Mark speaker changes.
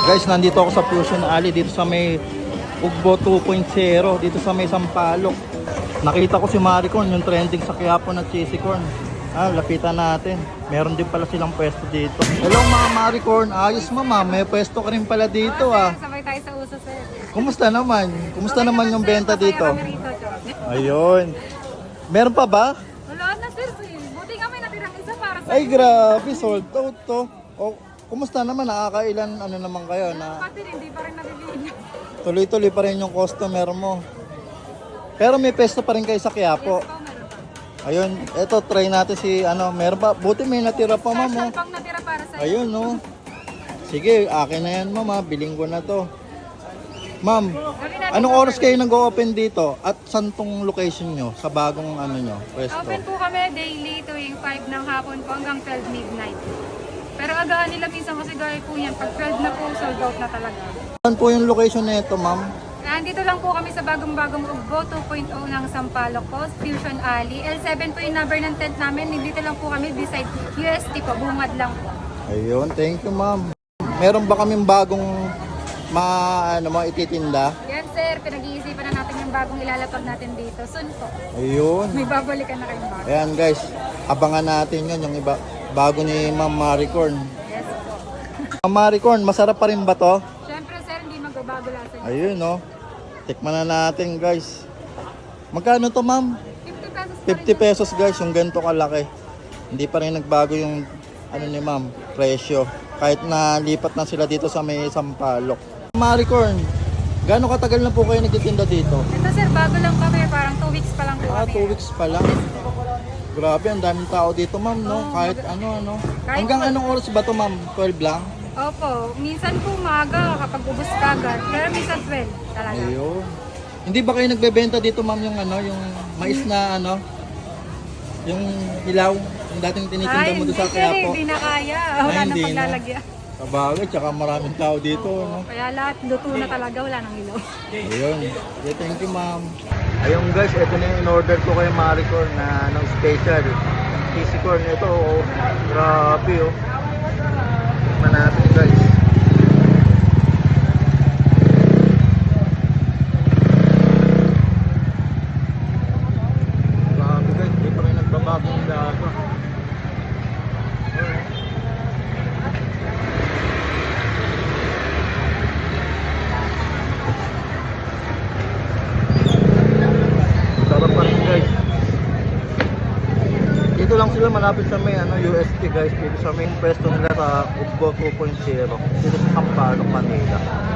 Speaker 1: Guys, nandito ako sa Fusion Alley dito sa may Ugbo 2.0 dito sa may Sampaloc. Nakita ko si Maricon, yung trending sa Quiapo na cheesy corn. Ah, lapitan natin. Meron din pala silang pwesto dito. Hello mga Maricorn, ayos mama, may pwesto ka rin pala dito ah.
Speaker 2: Sabay tayo sa uso, sir.
Speaker 1: Kumusta naman? Kumusta naman yung benta dito?
Speaker 2: kami.
Speaker 1: Ayun. Meron pa ba?
Speaker 2: Wala na, sir. Buti nga may natirang isa para sa
Speaker 1: Ay grabe, sold out to. O, kumusta naman? Nakakailan ano naman kayo na
Speaker 2: Pati rin, hindi pa rin nabibili.
Speaker 1: tuloy-tuloy pa rin yung customer mo. Pero may pesto pa rin kayo sa Quiapo.
Speaker 2: Meron pa.
Speaker 1: Ayun, eto try natin si ano, meron pa. Buti may natira pa ma'am.
Speaker 2: Special
Speaker 1: oh.
Speaker 2: pang natira para sa
Speaker 1: Ayun no. Sige, akin na yan ma'am ha. Biling ko na to. Ma'am,
Speaker 2: Gawin natin
Speaker 1: anong oras kayo nag-open dito? At saan tong location nyo? Sa bagong ano nyo, pwesto?
Speaker 2: Open po kami daily tuwing 5 ng hapon po hanggang 12 midnight. Pero agahan nila minsan kasi gaya po yan. Pag 12 na po, sold out na talaga.
Speaker 1: Saan po yung location nito ma'am?
Speaker 2: Nandito lang po kami sa bagong-bagong Ugbo 2.0 ng Sampaloc po, Fusion Alley. L7 po yung number ng tent namin. Nandito lang po kami beside UST po, bungad lang po.
Speaker 1: Ayun, thank you ma'am. Meron ba kaming bagong ma ano mo ititinda?
Speaker 2: Yan sir, pinag-iisipan na natin yung bagong ilalapag natin dito. Soon po,
Speaker 1: Ayun.
Speaker 2: may babalikan na kayong bago.
Speaker 1: Ayan guys, abangan natin yun yung iba bago ni Ma'am Maricorn.
Speaker 2: Yes po.
Speaker 1: Ma'am Maricorn, masarap pa rin ba to?
Speaker 2: Siyempre sir, hindi magbabago lasa niya.
Speaker 1: Ayun no. Tikman na natin guys. Magkano to ma'am?
Speaker 2: 50 pesos
Speaker 1: 50 pesos guys, yung ganito kalaki. Hindi pa rin nagbago yung ano ni ma'am, presyo. Kahit na lipat na sila dito sa may Sampaloc. Maricorn, gaano katagal na po kayo nagtitinda dito?
Speaker 2: Ito sir, bago lang kami. Parang 2 weeks pa lang po
Speaker 1: Ah,
Speaker 2: kami.
Speaker 1: 2 weeks pa lang. Grabe, ang daming tao dito ma'am, no? Kahit ano, ano.
Speaker 2: Kahit
Speaker 1: Hanggang
Speaker 2: po-
Speaker 1: anong oras ba to ma'am? 12 lang?
Speaker 2: Opo, minsan po umaga kapag ubus kagad. Pero minsan 12 talaga.
Speaker 1: Ayun. Hindi ba kayo nagbebenta dito ma'am yung ano, yung mais na ano? Yung hilaw, yung dating tinitinda mo doon sa
Speaker 2: hindi,
Speaker 1: Quiapo.
Speaker 2: hindi na kaya. Wala
Speaker 1: Ay,
Speaker 2: nang
Speaker 1: hindi na.
Speaker 2: paglalagyan.
Speaker 1: Sabagay, tsaka maraming tao dito, no?
Speaker 2: Kaya lahat luto na talaga, wala nang ilaw.
Speaker 1: Ayun. Okay, thank you, ma'am. Ayun guys, ito na yung in-order ko kay Maricor na ng special. Cheesy corn. Ito, oh, grabe, oh. Tikman natin, guys. Grabe, guys. Hindi pa rin nagbabago yung lasa. Sarap pa rin guys. Dito lang sila malapit sa may ano, UST guys. Dito sa main pwesto nila sa Ugbo 2.0. Dito sa Sampaloc, Manila.